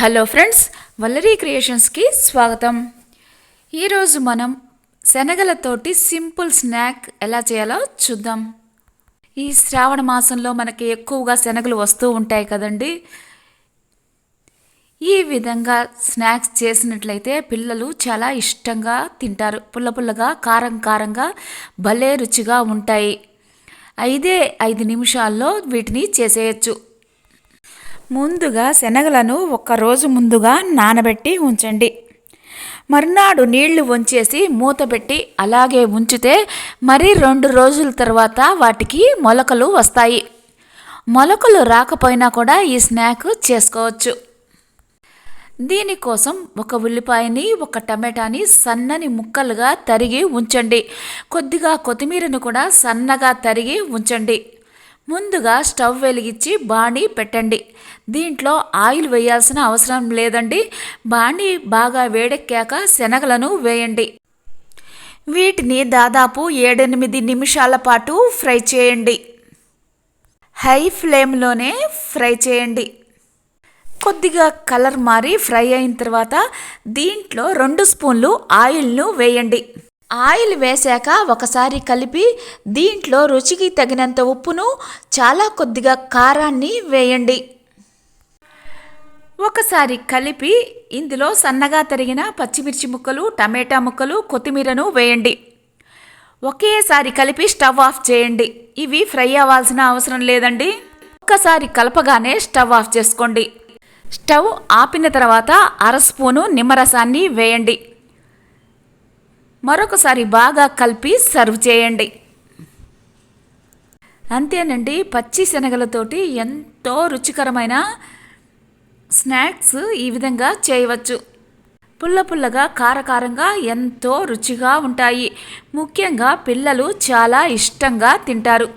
Hello friends Vallari క్రియేషన్స్కి స్వాగతం. ఈరోజు మనం శనగలతోటి సింపుల్ స్నాక్ ఎలా చేయాలో చూద్దాం. ఈ శ్రావణ మాసంలో మనకి ఎక్కువగా శనగలు వస్తూ ఉంటాయి కదండి. ఈ విధంగా స్నాక్స్ చేసినట్లయితే పిల్లలు చాలా ఇష్టంగా తింటారు. పుల్ల పుల్లగా కారం కారంగా భలే రుచిగా ఉంటాయి. ఐదే ఐదు నిమిషాల్లో వీటిని చేసేయచ్చు. ముందుగా శనగలను ఒక రోజు ముందుగా నానబెట్టి ఉంచండి. మర్నాడు నీళ్ళు వంచేసి మూతపెట్టి అలాగే ఉంచితే మరి రెండు రోజుల తర్వాత వాటికి మొలకలు వస్తాయి. మొలకలు రాకపోయినా కూడా ఈ స్నాక్ చేసుకోవచ్చు. దీనికోసం ఒక ఉల్లిపాయని ఒక టమాటాని సన్నని ముక్కలుగా తరిగి ఉంచండి. కొద్దిగా కొత్తిమీరను కూడా సన్నగా తరిగి ఉంచండి. ముందుగా స్టవ్ వెలిగించి బాణీ పెట్టండి. దీంట్లో ఆయిల్ వేయాల్సిన అవసరం లేదండి. బాణీ బాగా వేడెక్కాక శనగలను వేయండి. వీటిని దాదాపు ఏడెనిమిది నిమిషాల పాటు ఫ్రై చేయండి. హై ఫ్లేమ్లోనే ఫ్రై చేయండి. కొద్దిగా కలర్ మారి ఫ్రై అయిన తర్వాత దీంట్లో రెండు స్పూన్లు ఆయిల్ను వేయండి. ఆయిల్ వేశాక ఒకసారి కలిపి దీంట్లో రుచికి తగినంత ఉప్పును చాలా కొద్దిగా కారాన్ని వేయండి. ఒకసారి కలిపి ఇందులో సన్నగా తరిగిన పచ్చిమిర్చి ముక్కలు టమాటా ముక్కలు కొత్తిమీరను వేయండి. ఒకేసారి కలిపి స్టవ్ ఆఫ్ చేయండి. ఇవి ఫ్రై అవ్వాల్సిన అవసరం లేదండి. ఒక్కసారి కలపగానే స్టవ్ ఆఫ్ చేసుకోండి. స్టవ్ ఆపిన తర్వాత అర స్పూను నిమ్మరసాన్ని వేయండి. మరొకసారి బాగా కలిపి సర్వ్ చేయండి. అంతేనండి పచ్చి శనగలతోటి ఎంతో రుచికరమైన స్నాక్స్ ఈ విధంగా చేయవచ్చు. పుల్ల పుల్లగా కారకారంగా ఎంతో రుచిగా ఉంటాయి. ముఖ్యంగా పిల్లలు చాలా ఇష్టంగా తింటారు.